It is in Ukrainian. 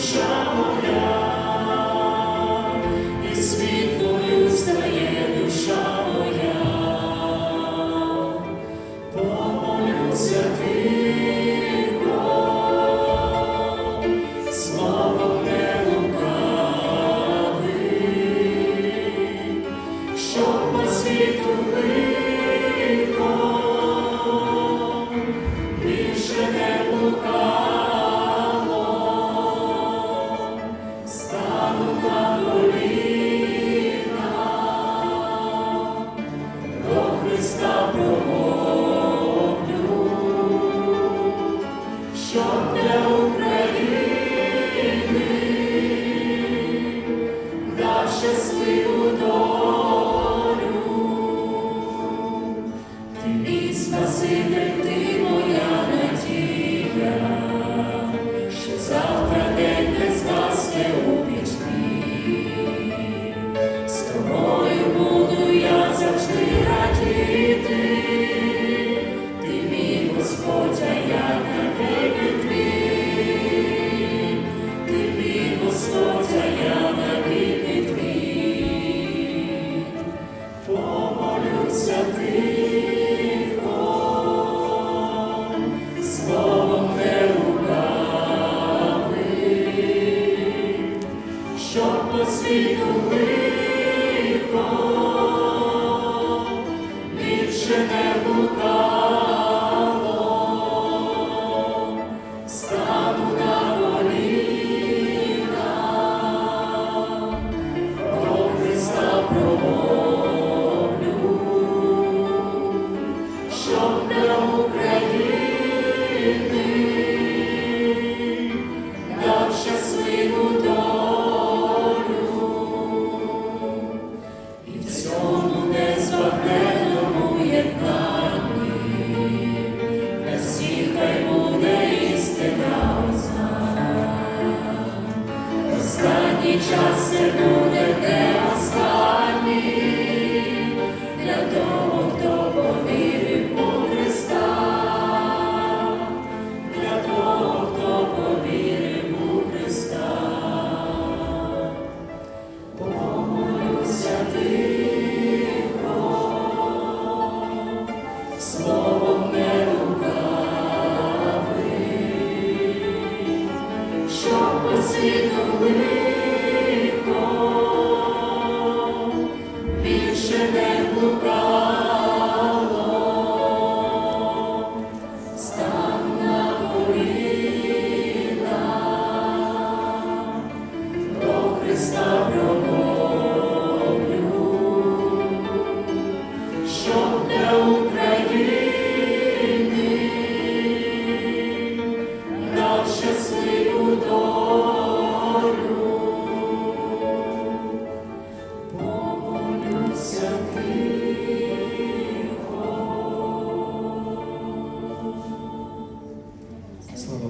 душа моя, і світлою стає душа моя, помолюся тихо, словом не лукавий, щоб по світу лихо більше не блукало, щоб для України дав щасливу долю. Мій Спаситель, ти моя надія, що завтра день не у пітьмі. З тобою буду я завжди радіти, ти мій Господь, щоб по світу лихо не блукало, стану на коліна, до Христа промовлю, щоб для України Останній час це буде не останній. Для того, хто повірив у Христа, для того, хто повірив у Христа. Помолюся тихо, словом не лукавий, щоб по